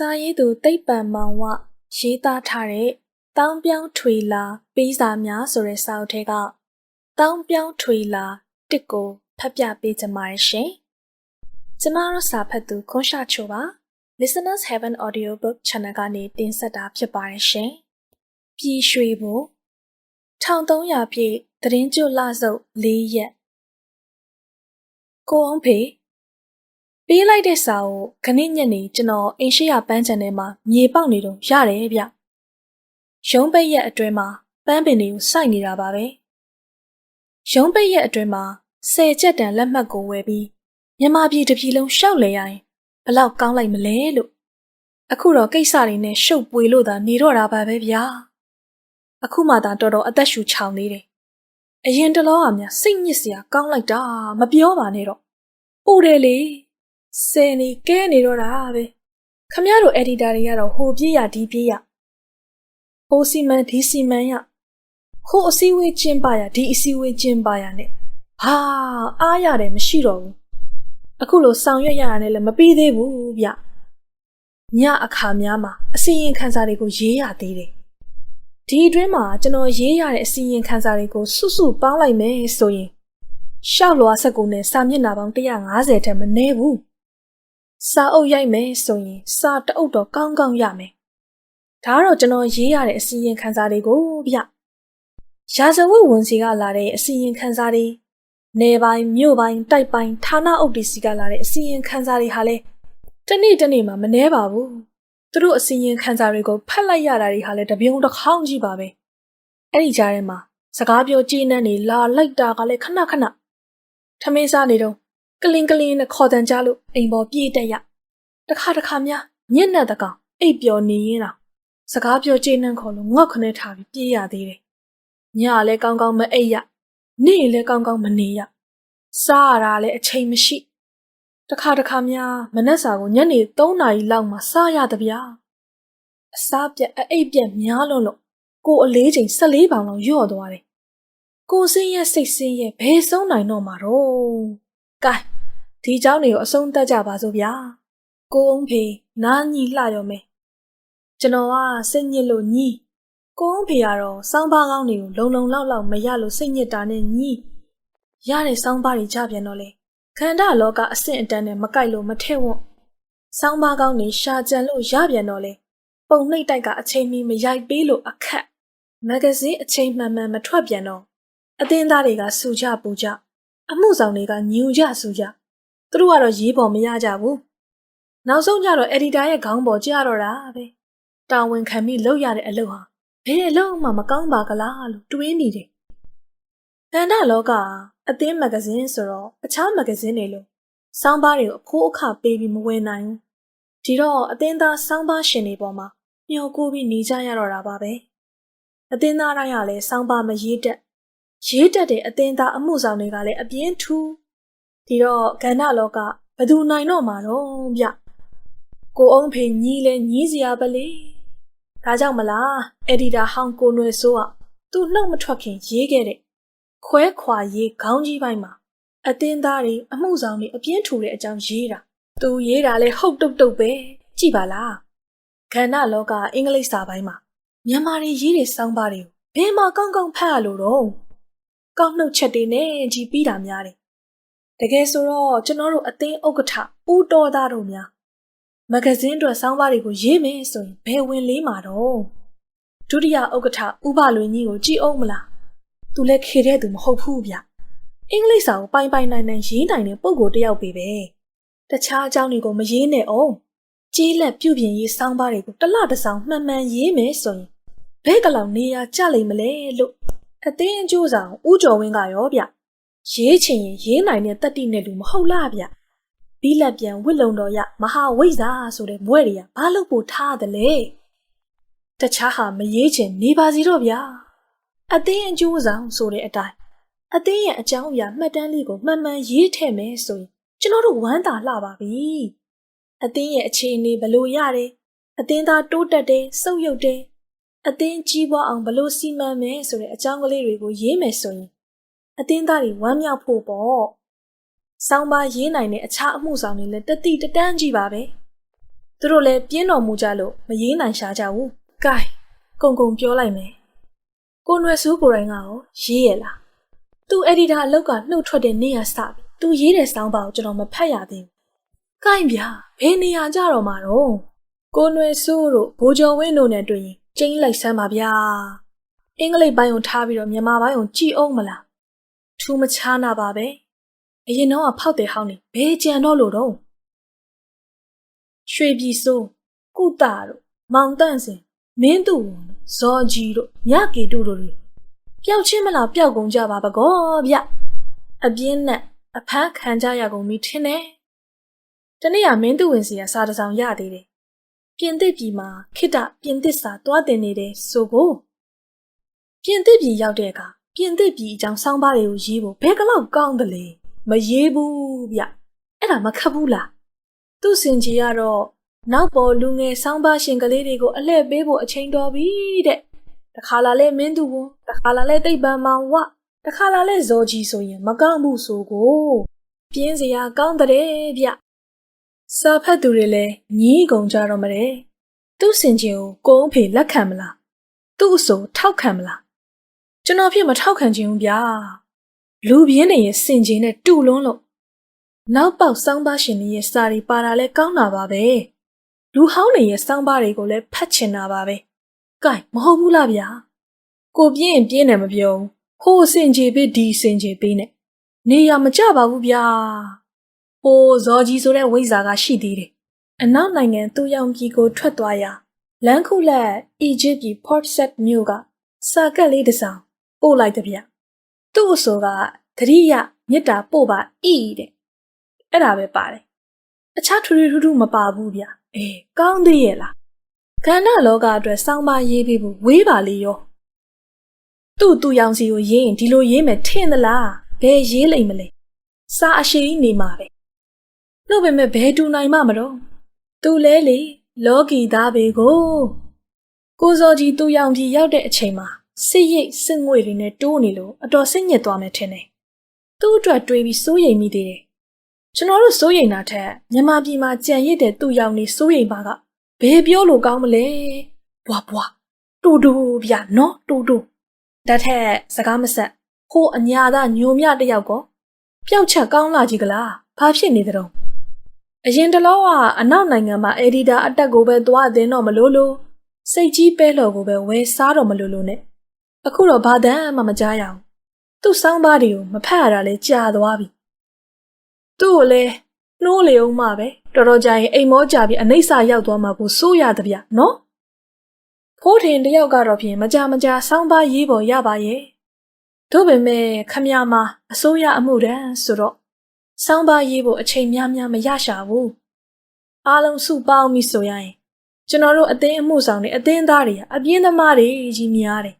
စာရေးသူသိပ္ပံမောင်ဝရေးသားထားတဲ့တောင်းပြောင်းထွေလာပေးစာများဆိုတဲ့စာအုပ်ထဲကတောင်းပြောင်းထွေလာတစ်ကိုဖတ်ပြပေးကြပါရရှင်။ကျမတို့စာဖတ်သူခွန်ရှာချိုပါ Listeners Heaven Audiobook Channel ကနေတင်ဆက်တာဖြစ်ပါတယ်ရှင်။ပြည်ရွှေဘို1300ပြည့်သတင်းကျွလစုပ်၄ရက်ကိုအောင်ဖေ ပေးလိုက်တဲ့စာကိုခဏညက်နေကျွန်တော်အင်ရှိရပန်းချန်ထဲမှာမြေပေါက်နေတော့ရတယ်ဗျ။ရုံးပိတ်ရက်အတွင်းမှာပန်းပင်တွေကိုစိုက်နေတာပါပဲ။ရုံးပိတ်ရက်အတွင်းမှာဆယ်ချက်တန်လက်မှတ်ကိုဝယ်ပြီးမြန်မာပြည်တစ်ပြည်လုံးရှောက်လဲရရင်ဘလောက်ကောင်းလိုက်မလဲလို့အခုတော့ကိစ္စတွေနဲ့ရှုပ်ပွေလို့သာနေတော့တာပါပဲဗျာ။အခုမှသာတော်တော်အသက်ရှူချောင်နေတယ်။အရင်တလောကများစိတ်ညစ်စရာကောင်းလိုက်တာမပြောပါနဲ့တော့။ပူတယ်လေ။ ဆယ်နေကဲနေတော့တာပဲခမရတို့အက်ဒီတာတွေကတော့ဟိုပြေးရဒီပြေးရဟိုစီမံဒီစီမံရဟိုအစည်းအဝေးကျင်းပရဒီအစည်းအဝေးကျင်းပရနဲ့ဟာအားရတယ်မရှိတော့ဘူးအခုလိုဆောင်ရွက်ရတာနဲ့လည်းမပြီးသေးဘူးဗျညအခါများမှာအစီရင်ခံစာတွေကိုရေးရသေးတယ်ဒီအတွင်းမှာကျွန်တော်ရေးရတဲ့အစီရင်ခံစာတွေကိုစွတ်စွတ်ပေါင်းလိုက်မယ်ဆိုရင်ရှောက်လွားဆက်ကုန်နဲ့စာမျက်နှာပေါင်း150ထက်မနည်းဘူး စာအုပ်ရိုက်မယ်ဆိုရင်စာတအုပ်တော့ကောင်းကောင်းရမယ်။ဒါကတော့ကျွန်တော်ရေးရတဲ့အစီရင်ခံစာတွေကိုဗျ။ရာဇဝတ်ဝန်စီကလာတဲ့အစီရင်ခံစာတွေနေပိုင်းမြို့ပိုင်းတိုက်ပိုင်းဌာနအုပ်တွေစီကလာတဲ့အစီရင်ခံစာတွေဟာလေတနေ့တနေ့မှမနှဲပါဘူး။သူတို့အစီရင်ခံစာတွေကိုဖတ်လိုက်ရတာတွေဟာလေတပြုံတစ်ခေါင်းကြီးပါပဲ။အဲ့ဒီကြားထဲမှာစကားပြောကြည်နန်းနေလာလိုက်တာကလည်းခဏခဏထမင်းစားနေတော့ ကလင်ကလင်နဲ့ခေါ်တန်ကြလို့အိမ်ပေါ်ပြေးတက်ရတခါတခါများညက်နဲ့တကောင်အိပ်ပျော်နေရင်တော့စကားပြောကျေးနှံခေါ်လို့ငေါ့ခနဲ့ထားပြီးပြေးရသေးတယ်ညလည်းကောင်းကောင်းမအိပ်ရနေ့လည်းကောင်းကောင်းမနေရစားရတာလည်းအချိန်မရှိတခါတခါများမနှက်စာကိုညနေ3နာရီလောက်မှစားရတဲ့ဗျာအစားပြက်အိပ်ပြက်များလွန်းလို့ကိုအလေးချိန်14ပေါင်လောက်ညော့သွားတယ်ကိုစင်းရဲ့စိတ်စင်းရဲ့ဘယ်ဆုံးနိုင်တော့မှာတော့ကဲ ဒီเจ้าတွေကိုအဆုံးသတ်ကြပါစို့ဗျာကိုအုံးဖေနားညီလှရောမယ်ကျွန်တော်ကစိတ်ညစ်လို့ညီကိုအုံးဖေကတော့စောင်းပါကောင်းတွေကိုလုံလုံလောက်လောက်မရလို့စိတ်ညစ်တာနဲ့ညီရတဲ့စောင်းပါတွေကြပြန်တော့လေခန္ဓာလောကအဆင့်အတန်းနဲ့မကိုက်လို့မထဲ့ဝွန့်စောင်းပါကောင်းတွေရှာကြံလို့ရပြန်တော့လေပုံနှိပ်တိုက်ကအချိန်မီမရိုက်ပေးလို့အခက်မဂဇင်းအချိန်မှန်မှန်မထွက်ပြန်တော့အသင်းသားတွေကစူကြပူကြအမှုဆောင်တွေကညူကြဆူကြ သူတို့ကတော့ရေးပေါ်မရကြဘူးနောက်ဆုံးကျတော့အက်ဒီတာရဲ့ခေါင်းပေါ်ကျတော့တာပဲတာဝန်ခံပြီးလုပ်ရတဲ့အလုပ်ဟာဘယ်အလုပ်မှမကောင်းပါကလားလို့တွေးနေတယ်ကန္တာလောကအသင်းမဂဇင်းဆိုတော့အခြားမဂဇင်းတွေလိုစောင်းပါးတွေကိုအခိုးအခပေးပြီးမဝယ်နိုင်ဘူးဒီတော့အသင်းသားစောင်းပါးရှင်တွေပေါ်မှာမျှော်ကိုပြီးနေကြရတော့တာပါပဲအသင်းသားတိုင်းကလည်းစောင်းပါးမရေးတတ်ရေးတက်တဲ့အသင်းသားအမှုဆောင်တွေကလည်းအပြင်းထူး ဒီတော့ကန္နလောကဘသူနိုင်တော့မှာတော့ဗျကိုအောင်ဖေညီးလဲညီးစရာပဲလေဒါကြောင့်မလားအက်ဒီတာဟောင်းကိုနွယ်ဆိုးကသူ့နှုတ်မထွက်ခင်ရေးခဲ့တဲ့ခွဲခွာရေးခေါင်းကြီးပိုင်းမှာအသင်းသားတွေအမှုဆောင်တွေအပြင်းထူတဲ့အကြောင်းရေးတာသူရေးတာလဲဟုတ်တုတ်တုတ်ပဲကြည်ပါလားခန္ဓာလောကအင်္ဂလိပ်စာပိုင်းမှာမြန်မာတွေရေးတဲ့စောင်းပါတွေကိုဘယ်မှာကောင်းကောင်းဖတ်ရလို့တော့ကောက်နှုတ်ချက်တွေနဲ့ကြီးပြီးတာများတယ်။ တကယ်ဆိုတော့ကျွန်တော်တို့အသင်းဥက္ကဋ္ဌဦးတော်သားတို့များမဂဇင်းအတွက်စောင်းပါးတွေကိုရေးမယ်ဆိုရင်ဘယ်ဝင်လေးမှာတော့ဒုတိယဥက္ကဋ္ဌဥပလွင်ကြီးကိုကြည်အောင်မလား။သူလည်းခေတဲ့သူမဟုတ်ဘူးဗျ။အင်္ဂလိပ်စာကိုပိုင်ပိုင်နိုင်နိုင်ရေးနိုင်တဲ့ပုံကိုတယောက်ပဲပဲ။တခြားအကြောင်းတွေကိုမရေးနဲ့အောင်။ကြေးလက်ပြုပြင်ရေးစောင်းပါးတွေကိုတစ်လတစ်စောင်းမှန်မှန်ရေးမယ်ဆိုရင်ဘဲကလောက်နေရာကြလိမ့်မလဲလို့အသင်းအကျိုးဆောင်ဦးကျော်ဝင်းကရောဗျ ရေးချင်ရင်ရေးနိုင်တဲ့တက်တိနဲ့လူမဟုတ်လားဗျဘီလက်ပြန်ဝစ်လုံတော်ရမဟာဝိဇ္ဇာဆိုတဲ့ဘွဲတွေကဘာလို့ပို့ထားတယ်လဲတခြားဟာမရေးချင်နေပါစီတော့ဗျာအသင်းအကျိုးဆောင်ဆိုတဲ့အတိုင်းအသင်းရဲ့အကြောင်းအရာမှတ်တမ်းလေးကိုမှန်မှန်ရေးထည့်မယ်ဆိုရင်ကျွန်တော်တို့ဝမ်းသာလှပါပြီအသင်းရဲ့အခြေအနေဘလို့ရတယ်အသင်းသားတိုးတက်တယ်စုပ်ယုပ်တယ်အသင်းကြီးပွားအောင်ဘလို့စီမံမယ်ဆိုတဲ့အကြောင်းကလေးတွေကိုရေးမယ်ဆိုရင် အသင်းသားတွေဝမ်းမြောက်ဖို့ပေါ့။စောင်းပါရေးနိုင်တဲ့အခြားအမှုဆောင်တွေလည်းတတိတတန်းကြီးပါပဲသူတို့လည်းပြင်းတော်မူကြလို့မရေးနိုင်ရှာကြဘူး။ကဲကုံကုံပြောလိုက်မယ်။ကိုနွယ်စုကိုယ်တိုင်ကရောရေးရလား။ तू အက်ဒီတာအလောက်ကနှုတ်ထွက်တဲ့နေ့ရစပြီ။ तू ရေးတဲ့စောင်းပါကိုကျွန်တော်မဖတ်ရသေးဘူး။ကိုင်းဗျာဘယ်နေရာကြတော့မှာတော့ကိုနွယ်စုတို့ဘိုးကျော်ဝင်းတို့နဲ့တွေ့ရင်ကျင်းလိုက်စမ်းပါဗျာ။အင်္ဂလိပ်ပိုင်းကိုထားပြီးတော့မြန်မာပိုင်းကိုကြည်အောင်မလား။ ထူးမချားနာပါပဲ။အရင်တော့ဖောက်တယ်ဟောင်းနေဘယ်ကြံတော့လို့တော့ရွှေပြည်စိုးကုတာတို့မောင်တန့်စင်မင်းသူဝန်ဇော်ကြီးတို့ညကေတုတို့တွေပျောက်ချင်းမလားပျောက်ကုန်ကြပါဘကောဗျအပြင်းနဲ့အဖမ်းခံကြရကုန်ပြီထင်တယ်တနေ့ကမင်းသူဝင်စီကစာတစ်စောင်ရသေးတယ်ပြင်သစ်ပြည်မှာခိတပြင်သစ်စာတွားတင်နေတယ်ဆိုကိုပြင်သစ်ပြည်ရောက်တဲ့အခါ ပြင်သစ်ပြည်အကြောင်းစောင်းပါးတွေကိုရေးဖို့ဘယ်ကလောက်ကောင်းတယ်လဲမရေးဘူးဗျအဲ့ဒါမခက်ဘူးလားသူ့စင်ကြီးကတော့နောက်ပေါ်လူငယ်ဆောင်းပါရှင်ကလေးတွေကိုအလှည့်ပေးဖို့အချိန်တော်ပြီတဲ့တခါလာလဲမင်းသူဘုံတခါလာလဲတိတ်ပံမောင်ဝတခါလာလဲဇော်ကြီးဆိုရင်မကောင်းဘူးဆိုကိုပြင်းစရာကောင်းတဲ့ဗျစာဖတ်သူတွေလည်းညီးကုန်ကြတော့မတဲ့သူ့စင်ကြီးကိုကိုအဖေလက်ခံမလားသူ့အဆိုထောက်ခံမလား ကျွန်တော်ဖြစ်မထောက်ခံခြင်းဘူးဗျာလူပြင်းနေရဲ့စင်ကြီးနဲ့တူလွန်းလို့နောက်ပေါက်စောင်းပါရှင်တွေရဲ့စာရီပါတာလဲကောင်းတာပါပဲလူဟောင်းတွေရဲ့စောင်းပါတွေကိုလည်းဖတ်ချင်တာပါပဲကဲမဟုတ်ဘူးလားဗျာကိုပြင်းရင်ပြင်းတယ်မပြောဘူးဟိုစင်ကြီးပေးဒီစင်ကြီးပေးနဲ့နေရမကြပါဘူးဗျာဟိုဇော်ကြီးဆိုတဲ့ဝိဇာကရှိသေးတယ်အနောက်နိုင်ငံသူ့ရောင်ပြည်ကိုထွက်သွားရာလန်ခုလက်အီဂျစ်ပြည် Port Said မြို့ကစာကက်လေးတစ်စောင် ပို့လိုက်တဲ့ဗျသူ့အဆိုကသတိရမေတ္တာပို့ပါဤတဲ့အဲ့ဒါပဲပါတယ်အခြားထူးထူးထူးမပါဘူးဗျအေးကောင်းသေးရဲ့လားကန္နလောကအတွက်စောင်းပါရေးပြီးဘူးဝေးပါလေရောသူ့သူ့ရောင်စီကိုရေးရင်ဒီလိုရေးမယ်ထင်သလားဘယ်ရေးလိမ့်မလဲစာအရှိကြီးနေမှာပဲလို့ပဲမဲ့ဘယ်တူနိုင်မှမတော့သူလဲလေလောကီသားပဲကိုကိုစောကြီးသူ့ရောင်ကြီးရောက်တဲ့အချိန်မှာ စစ်ရိတ်စစ်ငွေတွေနဲ့တိုးနေလို့အတော်စိတ်ညစ်သွားမယ်ထင်တယ်သူ့အတွက်တွေးပြီးစိုးရိမ်မိသေးတယ်ကျွန်တော်တို့စိုးရိမ်တာထက်မြန်မာပြည်မှာကြံရစ်တဲ့သူ့ရောင်နေစိုးရိမ်ပါကဘယ်ပြောလို့ကောင်းမလဲဘွားဘွားတူတူဗျာနော်တူတူတတ်ထက်စကားမဆက်ဟိုအညာသားညိုမြတယောက်ကောပျောက်ချက်ကောင်းလာကြီးကလားဘာဖြစ်နေတဲ့တော့အရင်တလောကအနောက်နိုင်ငံမှာအက်ဒီတာအတက်ကိုပဲသွားတဲ့တော့မလို့လို့စိတ်ကြီးပဲလော်ကိုပဲဝယ်စားတော့မလို့လို့ ਨੇ အခုတော့ဘာတမ်းမှမကြားရအောင်သူ့စောင်းပါးတွေကိုမဖတ်ရတာလဲကြာသွားပြီသူ့ကိုလည်းနှိုးလေအောင်မှပဲတော်တော်ကြာရင်အိမ်မောကြပြီးအနှိမ့်စာရောက်သွားမှာကိုစိုးရသဗျနော်ဖိုးထင်တယောက်ကတော့ဖြင့်မကြမကြစောင်းပါရေးပေါ်ရပါရဲ့တို့ပေမဲ့ခမရမှာအစိုးရအမှုတန်းဆိုတော့စောင်းပါရေးဖို့အချိန်များများမရရှာဘူးအားလုံးစုပေါင်းပြီဆိုရရင်ကျွန်တော်တို့အသင်းအမှုဆောင်တွေအသင်းသားတွေအပြင်းသမားတွေကြီးများတယ်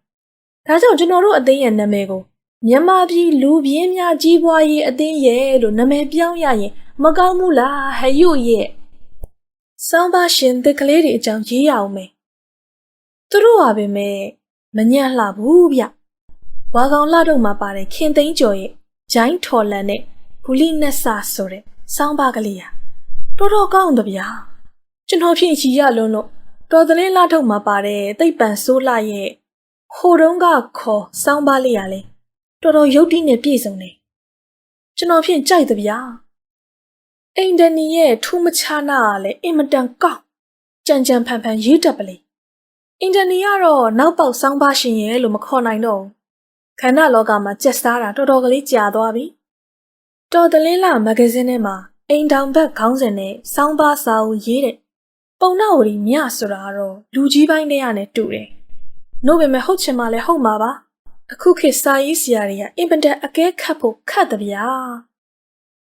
ဒါကြောင့်ကျွန်တော်တို့အသင်းရဲ့နာမည်ကိုမြန်မာပြည်လူပြင်းများကြီးပွားရေးအသင်းရဲ့လို့နာမည်ပြောင်းရရင်မကောင်းဘူးလားဟယုရဲ့စောင်းပါရှင်တက်ကလေးတွေအကြောင်းရေးရအောင်မယ်သူတို့ဟာပဲမဲ့မညံ့လှဘူးဗျဝါကောင်လှတော့မှာပါတယ်ခင်သိန်းကျော်ရဲ့ဂျိုင်းထော်လန်နဲ့ဘူလီနက်ဆာဆိုတဲ့စောင်းပါကလေးဟာတော်တော်ကောင်းတယ်ဗျာကျွန်တော်ဖြင့်ချီရလွန်းလို့တော်သလင်းလှထုတ်မှာပါတယ်တိတ်ပန်ဆိုးလှရဲ့ ဟိုတုန်းကခေါ်စောင်းပါလေးရလဲတော်တော်ရုပ်တိနဲ့ပြည့်စုံတယ်ကျွန်တော်ဖြင့်ကြိုက်တယ်ဗျာအိန်ဒနီရဲ့ထူးမချနာကလည်းအင်မတန်ကောက်ကြံကြံဖန်ဖန်ရေးတတ်ပလေအင်ဒနီကတော့နောက်ပေါက်စောင်းပါရှင်ရဲ့လို့မခေါ်နိုင်တော့ခန္ဓာလောကမှာကြက်စားတာတော်တော်ကလေးကြာသွားပြီတော်တလင်းလာမဂ္ဂဇင်းထဲမှာအိမ်တောင်ဘက်ခေါင်းစဉ်နဲ့စောင်းပါစာအုပ်ရေးတဲ့ပုံနာဝရီမြဆိုတာကတော့လူကြီးပိုင်းတွေကနေတူတယ်။ နို့ပေမဲ့ဟုတ်ချင်မှလည်းဟုတ်မှာပါအခုခေတ်စာရေးဆရာတွေကအင်ပန်တန်အကဲခတ်ဖို့ခတ်တယ်ဗျာ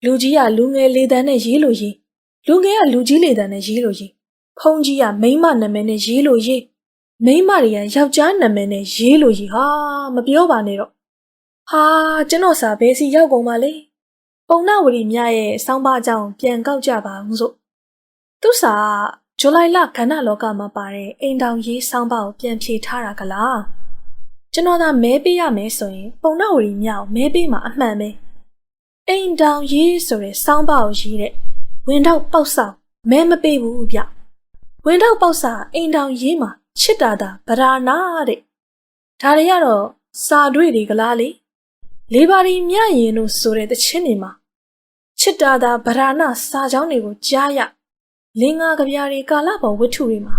လူကြီးကလူငယ်လေတန်းနဲ့ရေးလို့ရေးလူငယ်ကလူကြီးလေတန်းနဲ့ရေးလို့ရေးဖုန်ကြီးကမိန်းမနာမည်နဲ့ရေးလို့ရေးမိန်းမတွေကယောက်ျားနာမည်နဲ့ရေးလို့ရေးဟာမပြောပါနဲ့တော့ဟာကျွန်တော်စာဘဲစီရောက်ကုန်ပါလေပုံနာဝရီမြရဲ့စောင်းပါအကြောင်းပြန်ကောက်ကြပါအောင်စို့သူစာ ဇူလိုင်လခန္ဓာလောကမှာပါတဲ့အိမ်တောင်ရေးစောင်းပါကိုပြန်ဖြေထားတာကလားကျွန်တော်သာမဲပေးရမယ်ဆိုရင် ပုံနာဝရီမြောက်မဲပေးမှာအမှန်ပဲအိမ်တောင်ရေးဆိုတဲ့စောင်းပါကိုရေးတဲ့ဝင်တော့ပေါက်ဆောင်မဲမပေးဘူးဗျဝင်တော့ပေါက်စာအိမ်တောင်ရေးမှာချစ်တာတာဗရာနာတဲ့ဒါတွေကတော့စာတွေ့တွေကလားလေလေးပါးဒီမြရင်တို့ဆိုတဲ့တခြင်းတွေမှာချစ်တာတာဗရာနာစာကြောင်းတွေကိုကြားရ လင်္ကာကြပြားတွေကာလပေါ်ဝတ္ထုတွေမှာ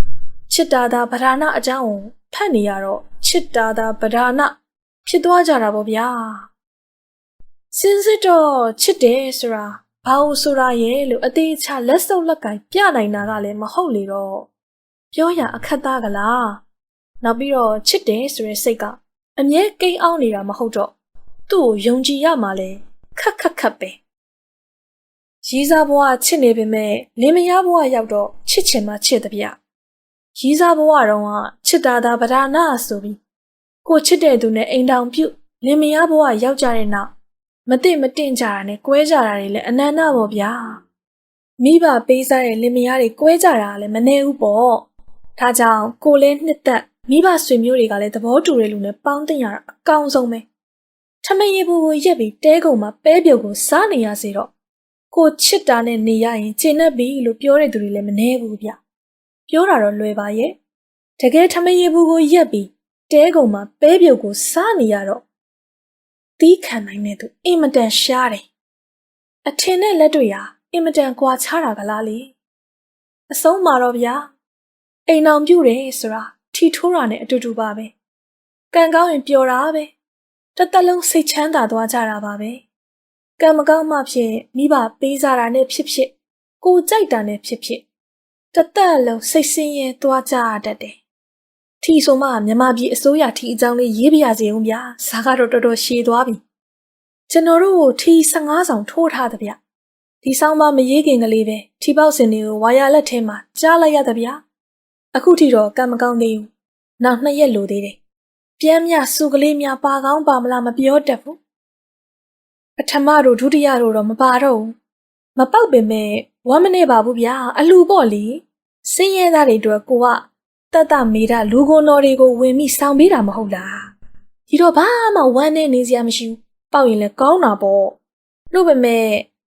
ချစ်တာတာဗရာနာအကြောင်းကိုဖတ်နေရတော့ချစ်တာတာဗရာနာဖြစ်သွားကြတာပေါ့ဗျာစင်စစ်တော့ချစ်တယ်ဆိုတာဘာလို့ဆိုတာရဲ့လို့အသေးချလက်စုပ်လက်ကင်ပြနိုင်တာကလည်းမဟုတ်လေတော့ပြောရအခက်သားကလားနောက်ပြီးတော့ချစ်တယ်ဆိုတဲ့စိတ်ကအမြဲကိန်းအောင်နေတာမဟုတ်တော့သူ့ကိုယုံကြည်ရမှာလဲခက်ခက်ခက်ပဲ ရီးစားဘဝချစ်နေပေမဲ့လင်းမယားဘဝရောက်တော့ချစ်ချင်မှချစ်တဲ့ဗျရီးစားဘဝတုန်းကချစ်တာသာဗဒါနာဆိုပြီးကိုချစ်တဲ့သူနဲ့အိမ်တောင်ပြုတ်လင်မယားဘဝရောက်ကြတဲ့နောက်မသိမတင့်ကြတာနဲ့ကွဲကြတာတွေလည်းအနန္တပေါ့ဗျာမိဘပေးစားတဲ့လင်မယားတွေကွဲကြတာလည်းမနေဘူးပေါ့ဒါကြောင့်ကိုလည်းနှစ်သက်မိဘဆွေမျိုးတွေကလည်းသဘောတူတဲ့လူနဲ့ပေါင်းတင်ရတာအကောင်းဆုံးပဲထမရေဘူးကိုရက်ပြီးတဲကုံမှာပဲပြုတ်ကိုစားနေရစေတော့ ကိုချစ်တာနဲ့နေရရင်ကျင်납ပြီလို့ပြောတဲ့သူတွေလည်းမနေဘူးဗျပြောတာတော့လွယ်ပါရဲ့တကယ်ထမရေဘူးကိုရက်ပြီးတဲကုံမှာပဲပြုတ်ကိုစားနေရတော့တီးခံနိုင်တဲ့သူအင်မတန်ရှားတယ်အထင်နဲ့လက်တွေဟာအင်မတန်ကွာခြားတာကလားလေအဆုံးမှာတော့ဗျာအိမ်အောင်ပြုတ်တယ်ဆိုတာထီထိုးတာနဲ့အတူတူပါပဲကံကောင်းရင်ပျော်တာပဲတစ်သက်လုံးစိတ်ချမ်းသာသွားကြတာပါပဲ ကံမကောင်းမှဖြင့်မိဘပေးစားတာနဲ့ဖြစ်ဖြစ်ကိုကြိုက်တာနဲ့ဖြစ်ဖြစ်တစ်သက်လုံးစိတ်ဆင်းရဲသွားကြရတတ်တယ်ထီဆိုမှမြမပြည်အစိုးရထီအကြောင်းလေးရေးပြရစီအောင်ဗျာဇာကတော့တော်တော်ရှည်သွားပြီကျွန်တော်တို့ကိုထီ15ဆောင်ထိုးထားတဲ့ဗျဒီဆောင်မမရေးခင်ကလေးပဲထီပေါက်စင်တွေကိုဝါယာလက်ထဲမှာကြားလိုက်ရတဲ့ဗျအခုထိတော့ကံမကောင်းသေးဘူးနောက်နှစ်ရက်လိုသေးတယ်ပြမ်းမြစုကလေးများပါကောင်းပါမလားမပြောတတ်ဘူး ပထမတို့ဒုတိယတို့တော့မပါတော့ဘူးမပေါက်ပင်မဲ့ဝမ်းမနေပါဘူးဗျာအလူပေါ့လေစင်းရဲသားတွေအတွက်ကိုကတတ်တမေတာလူကိုတော်တွေကိုဝင်ပြီးစောင်းပေးတာမဟုတ်လားဒီတော့ဘာမှဝမ်းနေနေစရာမရှိဘူးပေါက်ရင်လည်းကောင်းတာပေါ့လို့ပဲမဲ့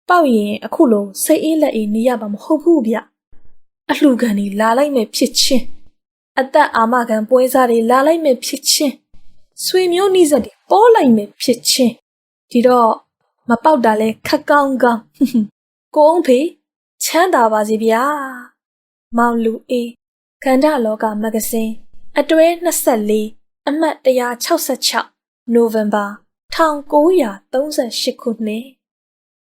ပေါက်ရင်အခုလိုစိတ်အေးလက်အေးနေရမှာမဟုတ်ဘူးဗျအလှခံနေလာလိုက်မဲ့ဖြစ်ချင်းအသက်အာမခံပွဲစားတွေလာလိုက်မဲ့ဖြစ်ချင်းဆွေမျိုးနှိစက်တွေပေါ်လိုက်မဲ့ဖြစ်ချင်းဒီတော့ မပေါက်တာလဲခက်ကောင်းကောင်းကိုအောင်ဖေချမ်းသာပါစေဗျာမောင်လူအေးခန္ဓာလောကမဂ္ဂဇင်းအတွဲ24အမှတ်166နိုဝင်ဘာ1938ခုနှစ်